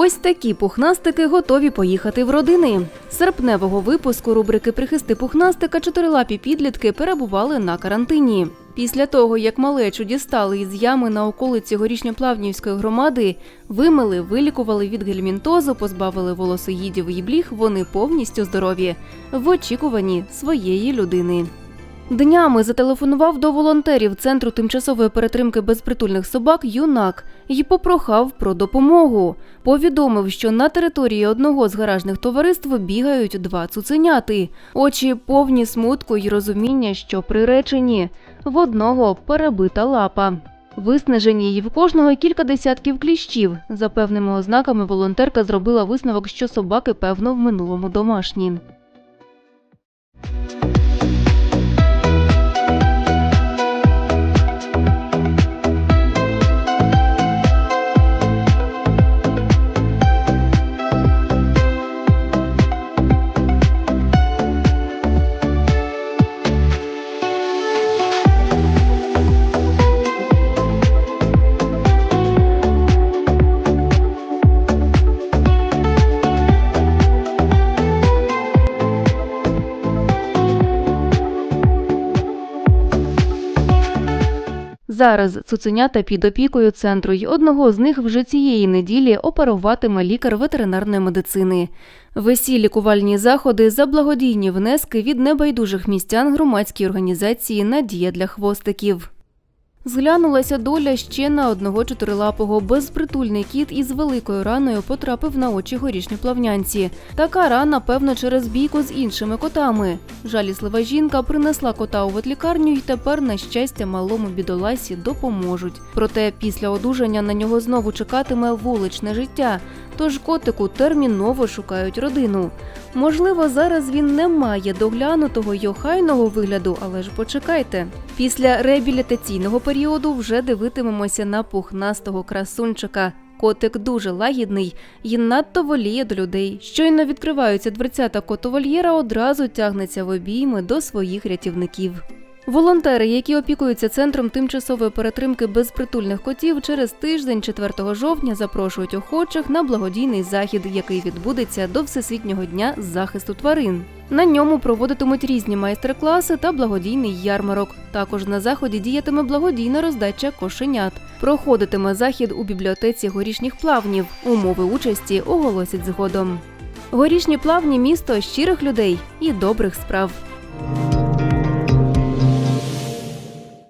Ось такі пухнастики готові поїхати в родини. Серпневого випуску рубрики Прихисти пухнастика чотирилапі підлітки перебували на карантині. Після того, як малечу дістали із ями на околиці горішньоплавнівської громади, вимили, вилікували від гельмінтозу, позбавили волосоїдів і бліг, вони повністю здорові в очікуванні своєї людини. Днями зателефонував до волонтерів Центру тимчасової перетримки безпритульних собак юнак і попрохав про допомогу. Повідомив, що на території одного з гаражних товариств бігають два цуценяти. Очі повні смутку й розуміння, що приречені. В одного перебита лапа. Виснажені й в кожного кілька десятків кліщів. За певними ознаками волонтерка зробила висновок, що собаки, певно, в минулому домашні. Зараз цуценята під опікою центру й одного з них вже цієї неділі оперуватиме лікар ветеринарної медицини. Весі лікувальні заходи за благодійні внески від небайдужих містян громадської організації Надія для хвостиків. Зглянулася доля ще на одного чотирилапого. Безпритульний кіт із великою раною потрапив на очі горішньоплавнянці. Така рана, певно, через бійку з іншими котами. Жаліслива жінка принесла кота у ветлікарню і тепер, на щастя, малому бідоласі допоможуть. Проте після одужання на нього знову чекатиме вуличне життя. Тож котику терміново шукають родину. Можливо, зараз він не має доглянутого й охайного вигляду, але ж почекайте. Після реабілітаційного періоду вже дивитимемося на пухнастого красунчика. Котик дуже лагідний і надто воліє до людей. Щойно відкриваються дверцята котовольєра, одразу тягнеться в обійми до своїх рятівників. Волонтери, які опікуються центром тимчасової перетримки безпритульних котів, через тиждень, 4 жовтня, запрошують охочих на благодійний захід, який відбудеться до Всесвітнього дня захисту тварин. На ньому проводитимуть різні майстер-класи та благодійний ярмарок. Також на заході діятиме благодійна роздача кошенят. Проходитиме захід у бібліотеці горішніх плавнів. Умови участі оголосять згодом. Горішні плавні місто щирих людей і добрих справ.